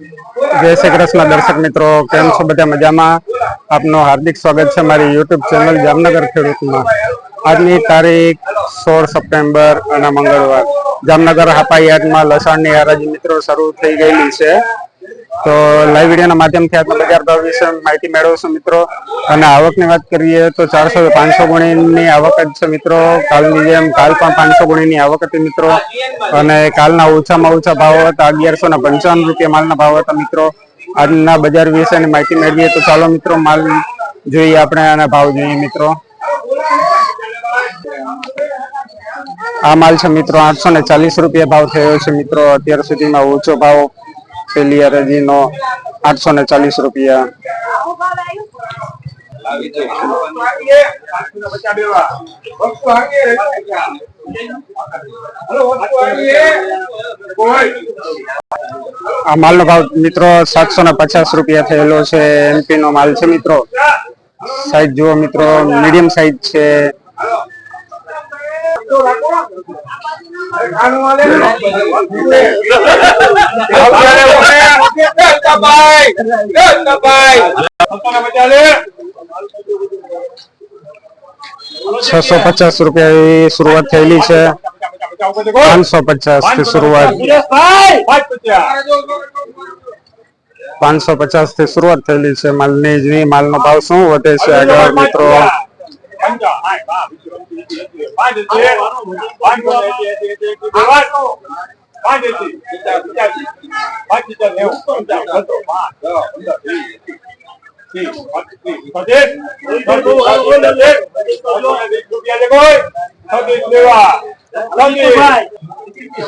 જય શ્રી કૃષ્ણ, દર્શક મિત્રો. કેમ છો? બધા મજામાં? આપનું હાર્દિક સ્વાગત છે મારી યુટ્યુબ ચેનલ જામનગર ખેડૂતમાં. આજની તારીખ સોળ સપ્ટેમ્બર અને મંગળવાર. જામનગર હાપા યાર્ડમાં લસણની હરાજી મિત્રો શરૂ થઈ ગયેલી છે. તો લાઈવ વિડીયોના માધ્યમથી આજના બજાર ભાવ વિશે માહિતી મેળવશું મિત્રો. અને આવકની વાત કરીએ તો ચારસો પાંચસો ગુણીની આવક જ છે મિત્રો. કાલની જેમ કાલ પણ પાંચસો ગુણીની આવક હતી મિત્રો. અને કાલના ઓછામાં ઓછા ભાવ હતા અગિયારસો ને પંચાવન રૂપિયા માલના ભાવ હતા મિત્રો. આજના બજાર વિશેની માહિતી મેળવીએ તો ચાલો મિત્રો માલ જોઈએ આપણે અને ભાવ જોઈએ મિત્રો. આ માલ છે મિત્રો આઠસો ને ચાલીસ રૂપિયા ભાવ થયો છે મિત્રો. અત્યાર સુધીમાં ઓછો ભાવ પેલી હરાજીનો આઠસો ને ચાલીસ રૂપિયા. આ માલનો ભાવ મિત્રો સાતસો ને પચાસ રૂપિયા થયેલો છે. એમપી નો માલ છે મિત્રો. સાઈઝ જુઓ મિત્રો, મીડિયમ સાઈઝ છે. છસો પચાસ રૂપિયા શરૂઆત થયેલી છે પાંચસો પચાસથી શરૂઆત પાંચસો પચાસથી શરૂઆત થયેલી છે માલની જ માલનો ભાવ શું વધે છે આગળ મિત્રો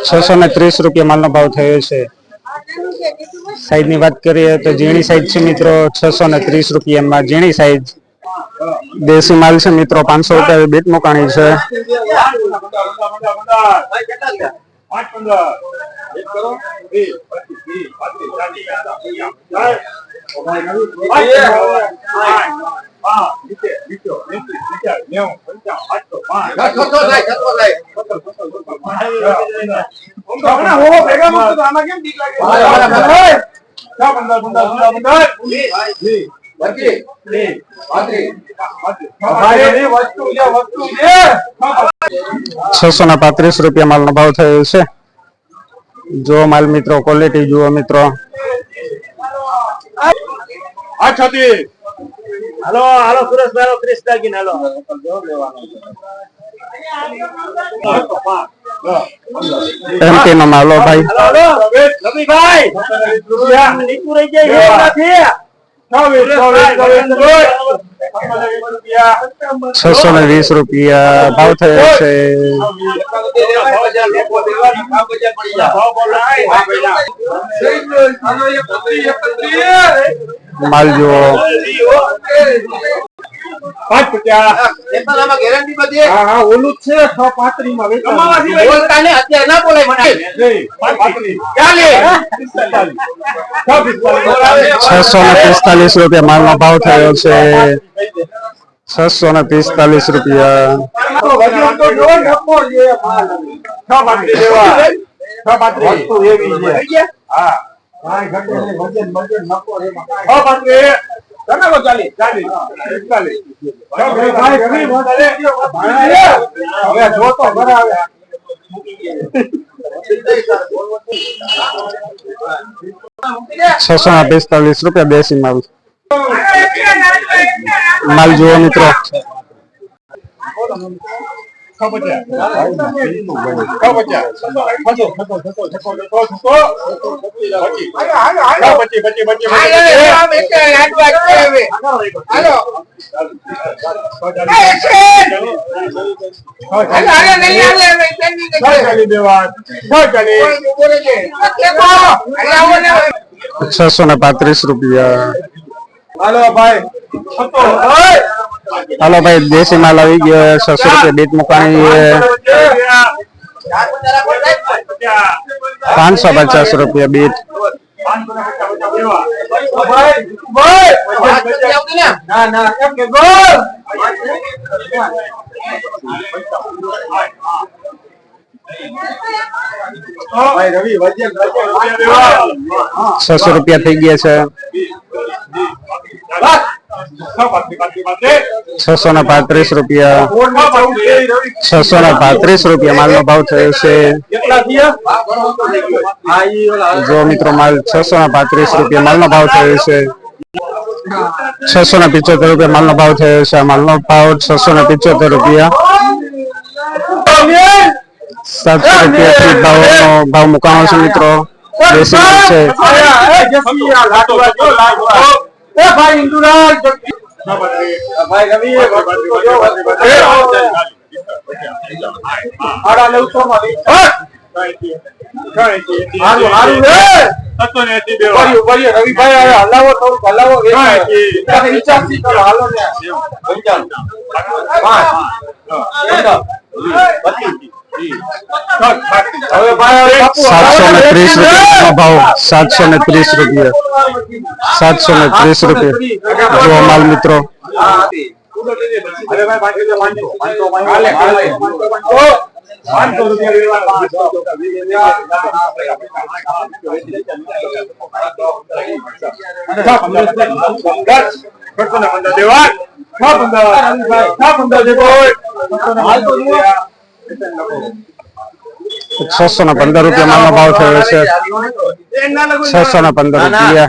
છસો ને ત્રીસ રૂપિયા માલનો ભાવ થયો છે. સાઈઝની વાત કરીએ તો ઝીણી સાઈઝ છે મિત્રો છસો ને ત્રીસ રૂપિયામાં ઝીણી સાઈઝ દેશી માલ છે મિત્રો પાંચસો રૂપિયા બીટ મુકાણી છે. છસો ને પાંત્રીસ રૂપિયા માલનો ભાવ થયો છે. જો માલ મિત્રો ક્વોલિટી જુઓ મિત્રો. હાલો હાલો સુરેશ ભાઈ ક્રિસ દાગીન હાલો. એમપી નો માલો ભાઈ. રવિભાઈ નીકળું રહી જાય છસો ને વીસ રૂપિયા ભાવ થયો છે. માલ જુઓ પાંચ પચાસ ગેરંટી બધી હા. હા ઓલું જ છે છ પાંત્રીસમાં બોલતા ને અત્યારે ના બોલાય મને. છસો ને પિસ્તાલીસ રૂપિયા માલનો ભાવ થયો છે. છસો ને પિસ્તાલીસ રૂપિયા. છસો ને પિસ્તાલીસ રૂપિયા દેશી માલ. માલ જુઓ મિત્રો. છસો ને પાંત્રીસ રૂપિયા. હાલો ભાઈ. હાલો ભાઈ દેશી માલ આવી ગયો છસો રૂપિયા બીટ મુકાણી પાંચસો પચાસ રૂપિયા બીટ ના ના એમ કે ગોળ ભાઈ રવિ વજન વજન છસો રૂપિયા થઈ ગયા છે છસો ને પાંત્રીસ રૂપિયા. છસો ને પાંત્રીસ રૂપિયા માલનો ભાવ થયો છે. જો મિત્રો માલ છસો ને પાંત્રીસ રૂપિયા માલનો ભાવ થયો છે. છસો ને પિચોતેર રૂપિયા માલનો ભાવ થયો છે. આ માલનો ભાવ છસો ને પિચોતેર રૂપિયા. સાતસો રૂપિયા થી ભાવનો ભાવ મુકાણો છે મિત્રો. બેસી છે. એ ભાઈ ઇન્દુરાજ ભાઈ રવિ આડા નવસો માં હારું હારું રે રવિભાઈ હલાવો થોડુંક હલાવો વિચાર વિચારથી કરો હાલો ને પંચાવન પાંચ પંદર બાપુ સાતસો ને ત્રીસ રૂપિયા ભાવ સાતસો ને ત્રીસ રૂપિયા સાતસો ને ત્રીસ રૂપિયા જો માલ મિત્રો અરે પાંચસો પાંચસો પાંચસો પાંચસો છસો ને પંદર રૂપિયા માલનો ભાવ થયો છે. છસો ને પંદર રૂપિયા.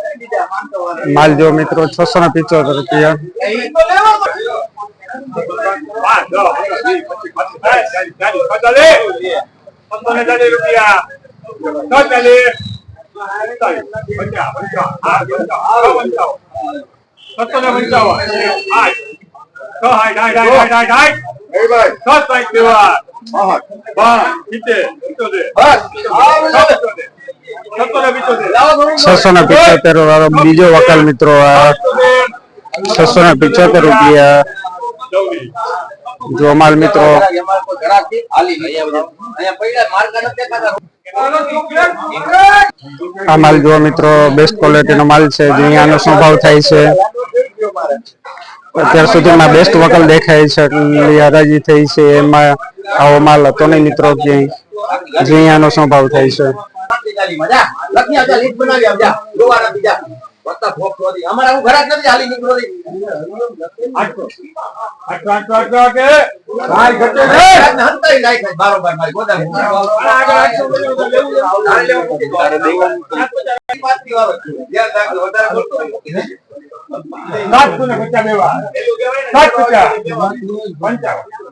માલ જો મિત્રો છસો ને પિચોતેર રૂપિયા છસો ને પિચોતેર. વાળો બીજો વકાલ મિત્રો આ છસો ને પિચોતેર રૂપિયા. જો માલ મિત્રો. આ માલ જો મિત્રો બેસ્ટ ક્વોલિટી નો માલ છે, જે આનો શું ભાવ થાય છે. અત્યાર સુધીમાં બેસ્ટ વકલ દેખાય છે હરાજી થઈ છે, એમાં આવો માલ હતો નહીં મિત્રો ક્યાંય. જે આનો શું ભાવ થાય છે. કિંમત જો તો ખરા ને.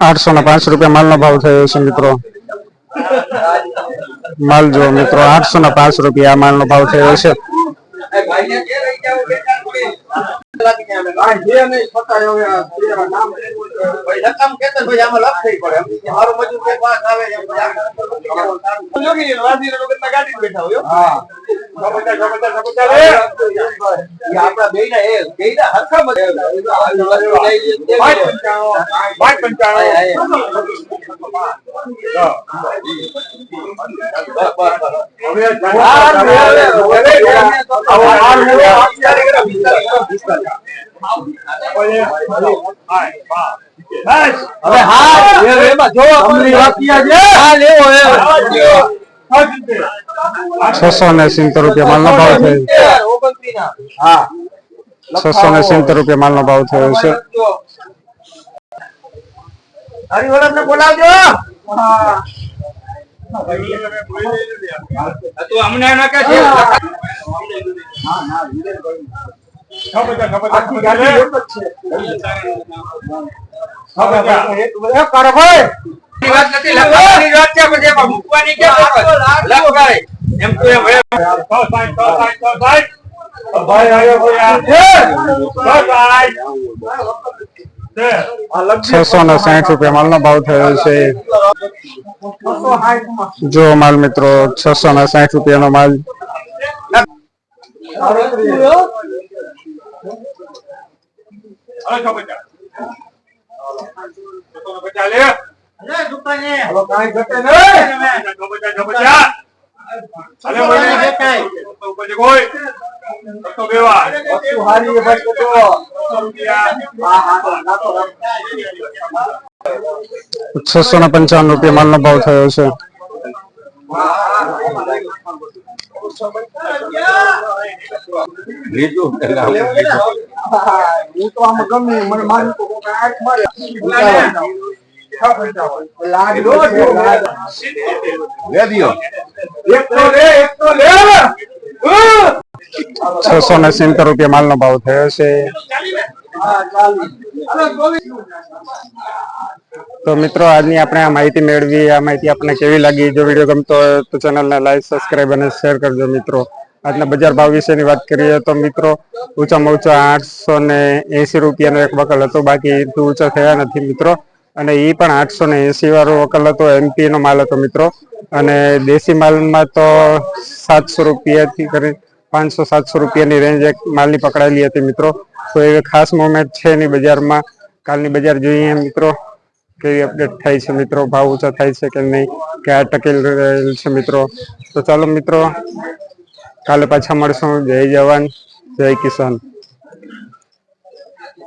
આઠસો ને પાંચ રૂપિયા માલનો ભાવ થયો છે મિત્રો. માલ જો મિત્રો આઠસો ને પાંચ રૂપિયા માલ નો ભાવ થયો છે. પંચાણું. હવે હવે હા એ એમાં જો અમલી વાપિયા છે. હા લેવો એ છસો ને સિત્તેર રૂપિયા માલનો ભાવ થયો ઓગણત્રીસ ના હા છસો ને સિત્તેર રૂપિયા માલનો ભાવ થયો છે હરિવરદ ને બોલાવજો મૂકવાની કે એમ તો એમ ભાઈ આવ્યો છે. આ લગભગ છસો ને સાઠ રૂપિયા માલનો ભાવ થયો છે. છસો સાઠમાં. જો માલ મિત્રો છસો ને સાઠ રૂપિયાનો માલ. હાલો, કાંઈ ઘટે નહીં. વસ્તુ હારી છે ભાઈ તો જો. હા, હા, હા, નાખો, નાખો. છસો ને પંચાવન રૂપિયા માલનો ભાવ થયો છે છસો ને સિત્તેર રૂપિયા માલનો ભાવ થયો છે. તો મિત્રો, આજની આપણે આ માહિતી મેળવી, આ માહિતી આપણને કેવી લાગી? જો વીડિયો ગમતો હોય તો ચેનલને લાઈક, સબસ્ક્રાઈબ અને શેર કરજો મિત્રો. આજના બજાર ભાવ વિશેની વાત કરીએ તો મિત્રો, ઊંચામાં ઊંચા આઠસો ને એસી રૂપિયાનો એક વકલ હતો. બાકી એથી ઊંચા થયા નથી મિત્રો. અને એ પણ આઠસો ને એસી વાળો વકલ હતો એમપી નો માલ હતો મિત્રો. અને દેશી માલમાં તો સાતસો રૂપિયાથી કરી પાંચસો, સાતસો રૂપિયાની રેન્જ એક માલની પકડાયેલી હતી મિત્રો. તો એવી ખાસ મોમેન્ટ છે નહીં બજારમાં. કાલની બજાર જોઈએ મિત્રો, કેવી અપડેટ થાય છે મિત્રો, ભાવ ઊંચા થાય છે કે નહીં, કે આ ટકેલ રહેલ છે મિત્રો. તો ચાલો મિત્રો, કાલે પાછા મળશું. જય જવાન, જય કિસાન.